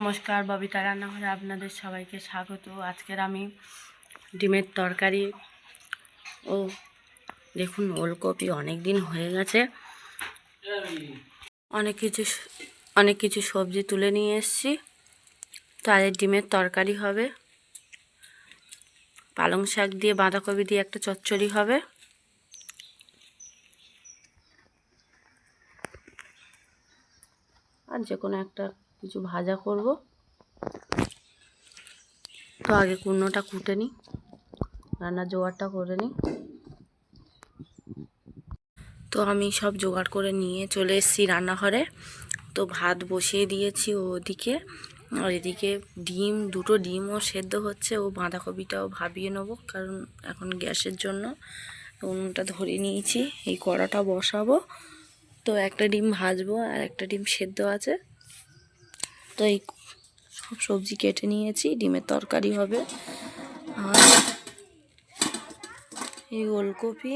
নমস্কার, ববিতা রান্নাঘরে আপনাদের সবাইকে স্বাগত। আজকের আমি ডিমের তরকারি ও দেখুন, ওলকপি অনেক দিন হয়ে গেছে। অনেক কিছু অনেক কিছু সবজি তুলে নিয়ে এসেছি। তাদের ডিমের তরকারি হবে। পালং শাক দিয়ে, বাঁধাকপি দিয়ে একটা চচ্চড়ি হবে। আর যে কোনো একটা কিছু ভাজা করব। তো আগে কুর্নোটা কুটে নিই, রান্নার জোগাড়টা করে নিই। তো আমি সব জোগাড় করে নিয়ে চলে এসেছি রান্নাঘরে। তো ভাত বসিয়ে দিয়েছি ওদিকে। আর এদিকে ডিম, দুটো ডিমও সেদ্ধ হচ্ছে, ও বাঁধাকপিটাও ভাবিয়ে নেব, কারণ এখন গ্যাসের জন্য। উনুনটা ধরে নিয়েছি, এই কড়াটা বসাবো। তো একটা ডিম ভাজবো আর একটা ডিম সেদ্ধ আছে। তো এই সব সবজি কেটে নিয়েছি, ডিমের তরকারি হবে। আর এই ওলকপি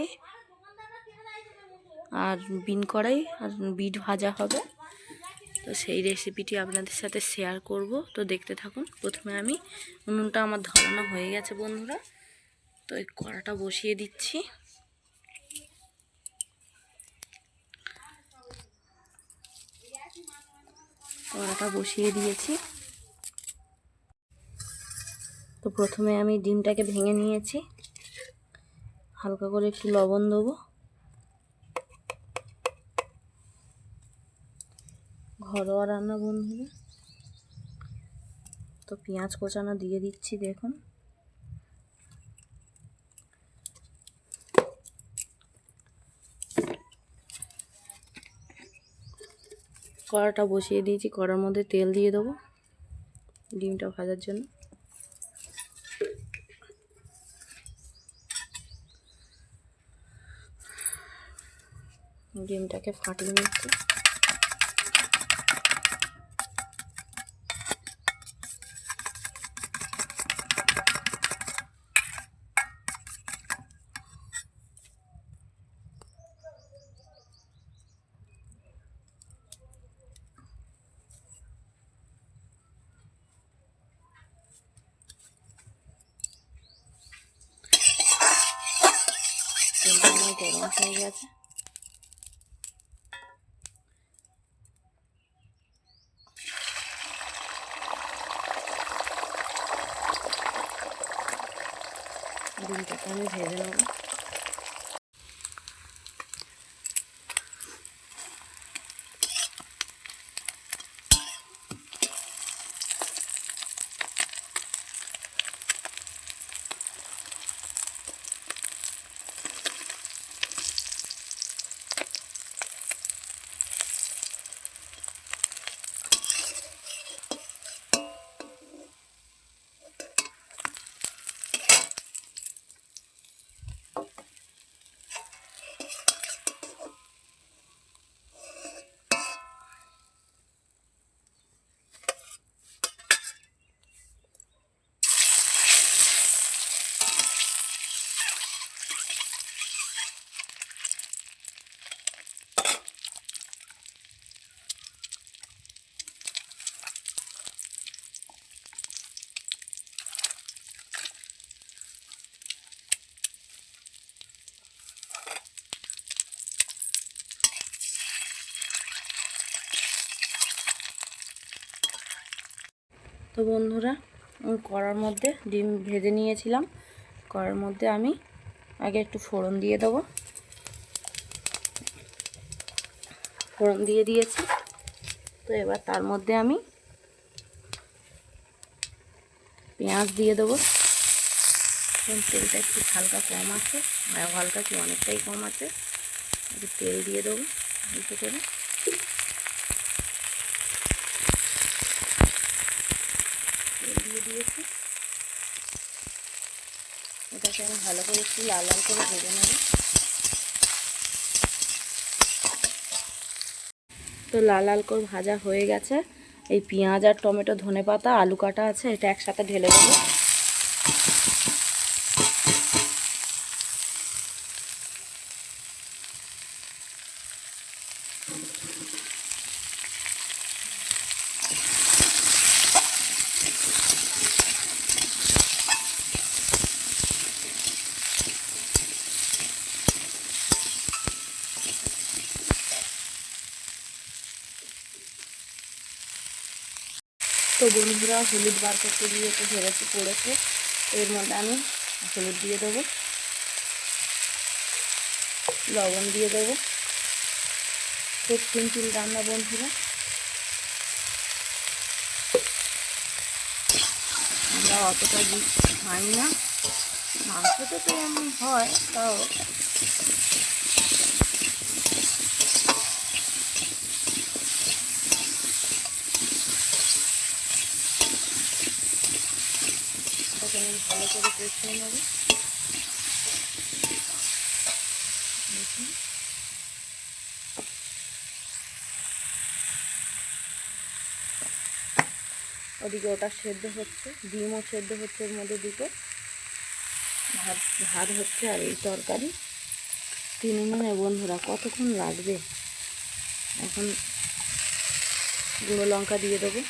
আর বিন কড়াই আর বিট ভাজা হবে। তো সেই রেসিপিটি আপনাদের সাথে শেয়ার করব। তো দেখতে থাকুন, প্রথমে আমি উনুনটা আমার ধরানো হয়ে গেছে বন্ধুরা। তো এই কড়াটা বসিয়ে দিচ্ছি। কড়াটা বসিয়ে দিয়েছি। তো প্রথমে আমি ডিমটাকে ভেঙে নিয়েছি। হালকা করে একটু লবণ দেবো। ঘরোয়া রান্না বন্ধুরা। তো পেঁয়াজ কোচানো দিয়ে দিচ্ছি, দেখুন। কড়াটা বসিয়ে দিয়েছি কড়ার মধ্যে তেল দিয়ে দেবো ডিমটা ভাজার জন্য। ডিমটাকে ফাটিয়ে নিচ্ছি তেলটা গরম হয়ে গেছে। ডিমটাকে আমি ভেজে নেব। তো বন্ধুরা কড়ার মধ্যে ডিম ভেজে নিয়েছিলাম। কড়ার মধ্যে আমি আগে একটু ফোড়ন দিয়ে দেবো। ফোড়ন দিয়ে দিয়েছি। তো এবার তার মধ্যে আমি পেঁয়াজ দিয়ে দেবো। তেলটা একটু হালকা কম আছে আর হালকা কি অনেকটাই কম আছে তেল দিয়ে দেবো করে তেল দিয়ে দিয়েছি এটাকে আমি ভালো করে একটু লাল লাল করে ভেজে নেব। তো লাল লাল করে ভাজা হয়ে গেছে। এই পেঁয়াজ আর টমেটো ধনে পাতা আলু কাটা আছে, এটা একসাথে ঢেলে দেবো। তো বন্ধুরা হলুদ বার করতে গিয়ে তো হেরেছে পড়েছে। এর মধ্যে আমি হলুদ দিয়ে দেবো। লবণ দিয়ে দেবো। খুব সিম্পল রান্না বন্ধুরা। আমরা অতটা খাই না। মাংসতে তো এমন হয়, তাও এটাকে আমি কষিয়ে নেব। ওদিকে ওটা সেদ্ধ হচ্ছে, ডিমও সেদ্ধ হচ্ছে এর মধ্যে দুটো ভাত ভাত হচ্ছে আর এই তরকারি। তিন মানে বন্ধুরা, কতক্ষণ লাগবে? এখন গুঁড়ো লঙ্কা দিয়ে দেবো।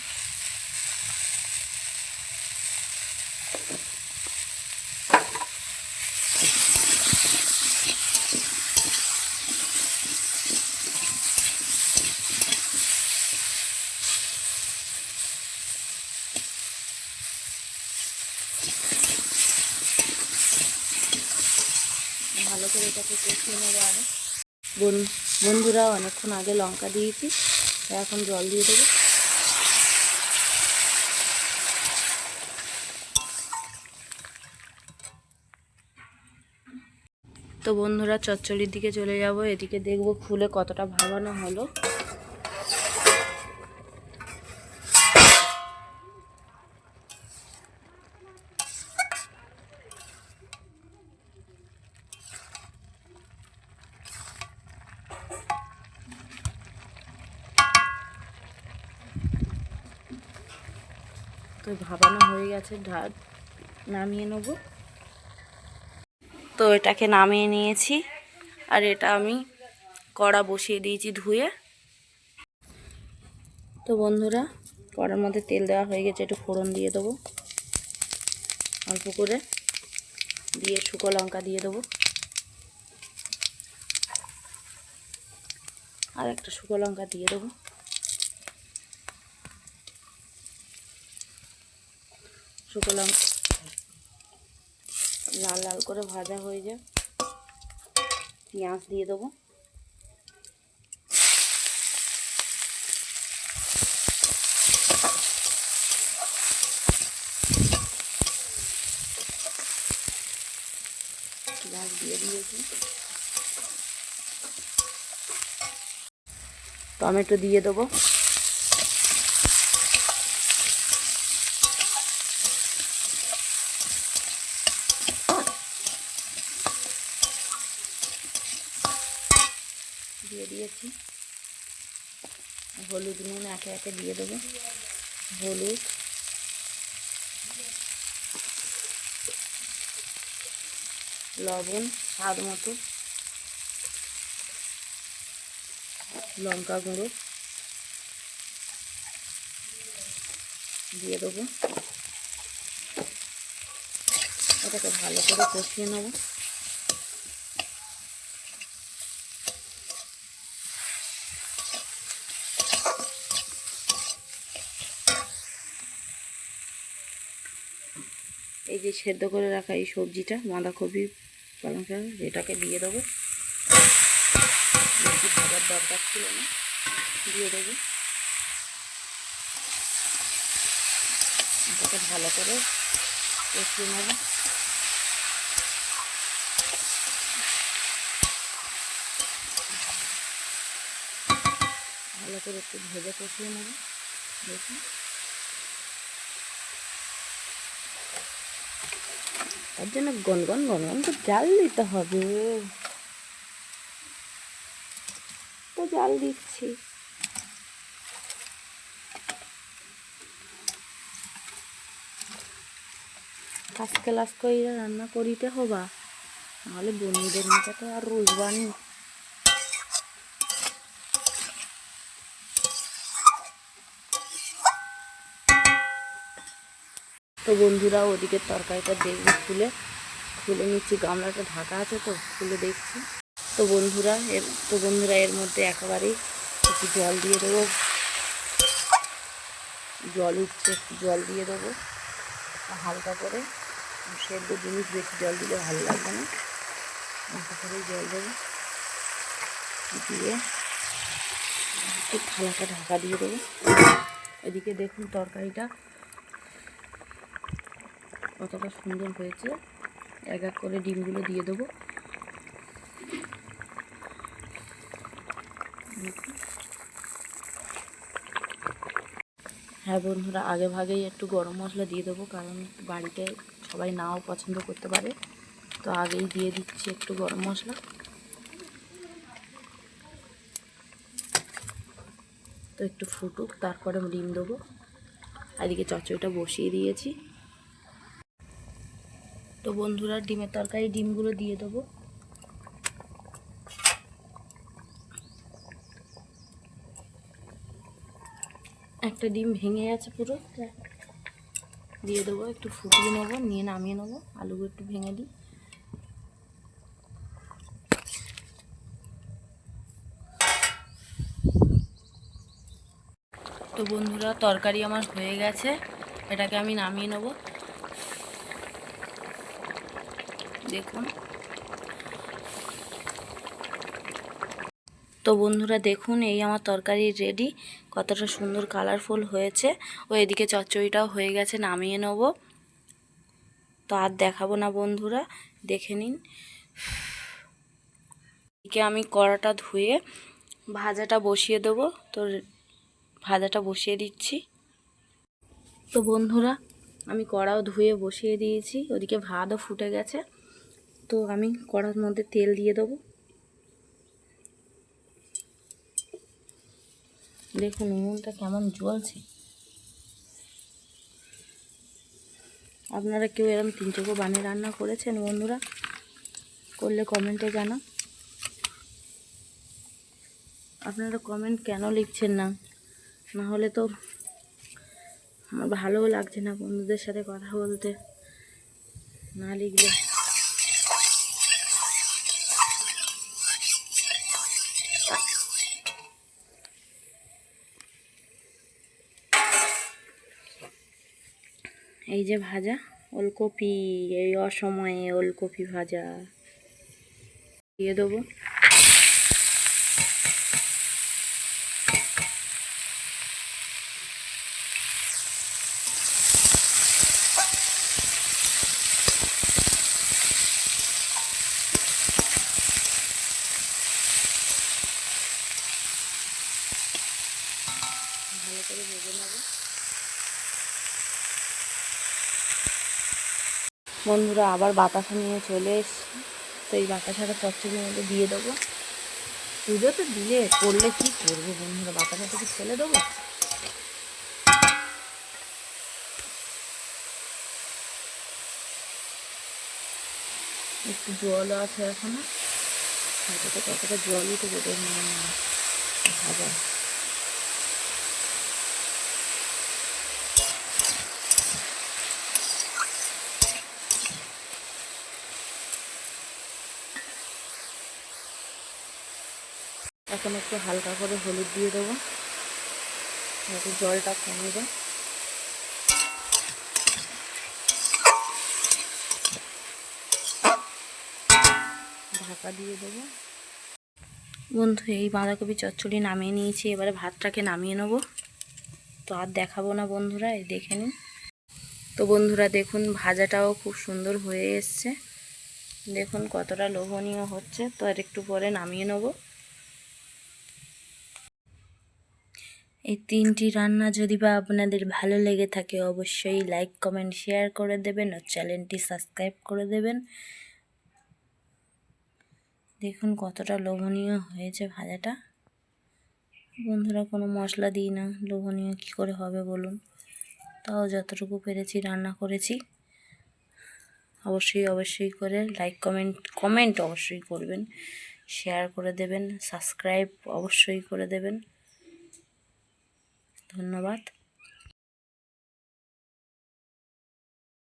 ভালো করে এটাকে কষিয়ে নেব আরও বন- বন্ধুরা, অনেকক্ষণ আগে লঙ্কা দিয়েছি এখন জল দিয়ে দেবো। তো বন্ধুরা, চচ্চড়ির দিকে চলে যাব। এদিকে দেখব খুলে কতটা ভাবানো হলো। তো ভাবানো হয়ে গেছে ঢাক নামিয়ে নেব। তো এটাকে নামিয়ে নিয়েছি, আর এটা আমি কড়া বসিয়ে দিয়েছি ধুয়ে। তো বন্ধুরা, কড়ার মধ্যে তেল দেওয়া হয়ে গেছে, একটু ফোড়ন দিয়ে দেবো। অল্প করে দিয়ে শুকো লঙ্কা দিয়ে দেবো। আর একটা শুকো লঙ্কা দিয়ে দেবো। শুকো লঙ্কা লাল লাল করে ভাজা হয়ে যায় পেঁয়াজ দিয়ে দেবো। পেঁয়াজ দিয়ে দিয়েছি। টমেটো দিয়ে দেবো দিয়ে দিয়েছি হলুদ নুন একে একে দিয়ে দেবো। হলুদ। লবণ, স্বাদ মতো। লঙ্কা গুঁড়ো। দিয়ে দেবো। এটাকে ভালো করে কষিয়ে নেব। এই যে সেদ্ধ করে রাখা এই সবজিটা, বাঁধাকপি, পালং শাক, এটাকে দিয়ে দেবো। ভাজার দরকার ছিল না, দিয়ে দেবো। এটাকে ভালো করে কষিয়ে নেব। ভালো করে একটু ভেজে কষিয়ে নেব। দেখুন। তার জন্য গনগন গনগন তো জাল দিতে হবে। তো জাল দিচ্ছি। ক্লাস ক্লাস করে রান্না করিতে হবা, নাহলে বন্ধুদের মতো তো আর রোজবানি তো বন্ধুরা, ওদিকে তরকারিটা দেখবে খুলে খুলে নিচ্ছি, গামলাটা ঢাকা আছে তো, খুলে দেখছি। তো বন্ধুরা, এর, তো বন্ধুরা, এর মধ্যে একেবারেই একটু জল দিয়ে দেবো। জল উঠছে জল দিয়ে দেবো। হালকা করে সেদ্ধ জিনিস বেশি জল দিলে ভালো লাগবে না। হালকা করে জল দেবো। দিয়ে একটু থালাটা ঢাকা দিয়ে দেবো। এদিকে দেখুন তরকারিটা কতটা সুন্দর হয়েছে। এক এক করে ডিমগুলো দিয়ে দেবো। হ্যাঁ বন্ধুরা, আগে ভাগেই একটু গরম মশলা দিয়ে দেবো, কারণ বাড়িতে সবাই নাও পছন্দ করতে পারে। তো আগেই দিয়ে দিচ্ছি একটু গরম মশলা। তো একটু ফুটুক, তারপরে ডিম দেবো। এদিকে চচ্চড়িটা বসিয়ে দিয়েছি। তো বন্ধুরা ডিমের তরকারি, ডিমগুলো দিয়ে দেবো। একটা ডিম ভেঙে গেছে পুরো, দিয়ে দেবো, একটু ফুটিয়ে নেব, নিয়ে নামিয়ে নেব, আলুগুলো একটু ভেঙে দিই। তো বন্ধুরা, তরকারি আমার হয়ে গেছে, এটাকে আমি নামিয়ে নেব। দেখুন। তো বন্ধুরা দেখুন, এই আমার তরকারি রেডি কতটা সুন্দর কালারফুল হয়েছে। ও এদিকে চচ্চড়িটাও হয়ে গেছে, নামিয়ে নেব। তো আর দেখাবো না বন্ধুরা, দেখে নিন। এদিকে আমি কড়াটা ধুয়ে ভাজাটা বসিয়ে দেবো। তো ভাজাটা বসিয়ে দিচ্ছি। তো বন্ধুরা, আমি কড়াও ধুয়ে বসিয়ে দিয়েছি। ওদিকে ভাতও ফুটে গেছে। তো আমি কড়ার মধ্যে তেল দিয়ে দেবো। দেখুন, উনুনটা কেমন জ্বলছে। আপনারা কেউ এরকম তিন চোখো বানিয়ে রান্না করেছেন, বন্ধুরা? করলে কমেন্টে জানা আপনারা কমেন্ট কেন লিখছেন না? না হলে তো আমার ভালোও লাগছে না বন্ধুদের সাথে কথা বলতে। না লিখলে এই যে ভাজা ওলকপি এই অসময়ে ওলকপি ভাজা। দিয়ে দেবো। ভালো করে ভেজে নেব। বন্ধুরা, আবার বাতাসা নিয়ে চলে এসছি। তো এই বাতাসাটা চচ্চড়ির মধ্যে দিয়ে দেবো। পুজো তো দিলে, করলে কি করব বন্ধুরা? বাতাসাটা কি ফেলে দেবো? একটু জলও আছে এখনও। কতটা জলই তো বেরোয় ভাজা। এখন একটু হালকা করে হলুদ দিয়ে দেবো। যাতে জলটা কমে যায় ঢাকা দিয়ে দেবো। বন্ধু, এই বাঁধাকপি চচ্চড়ি নামিয়ে নিয়েছি। এবারে ভাতটাকে নামিয়ে নেব। তো আর দেখাবো না বন্ধুরা দেখে নিন। তো বন্ধুরা, দেখুন, ভাজাটাও খুব সুন্দর হয়ে এসছে। দেখুন কতটা লোভনীয় হচ্ছে। তো আর একটু পরে নামিয়ে নেব। এই তিনটি রান্না যদি বা আপনাদের ভালো লেগে থাকে, অবশ্যই লাইক কমেন্ট শেয়ার করে দেবেন ও চ্যানেলটি সাবস্ক্রাইব করে দেবেন। দেখুন কতটা লোভনীয় হয়েছে ভাজাটা। বন্ধুরা কোনো মশলা দিই না, লোভনীয় কী করে হবে বলুন। তাও যতটুকু পেরেছি রান্না করেছি। অবশ্যই অবশ্যই করে লাইক কমেন্ট কমেন্ট অবশ্যই করবেন শেয়ার করে দেবেন সাবস্ক্রাইব অবশ্যই করে দেবেন। ধন্যবাদ।